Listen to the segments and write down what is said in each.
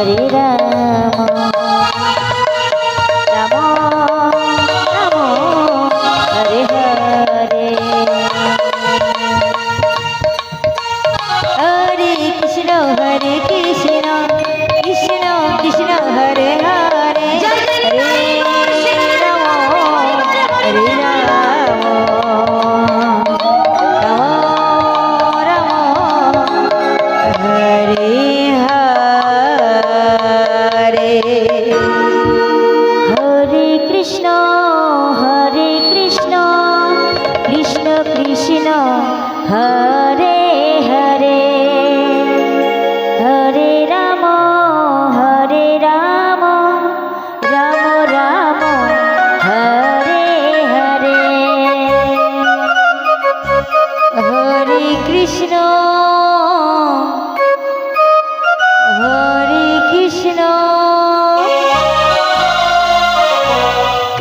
Hare Ram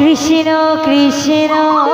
Krishna Krishna.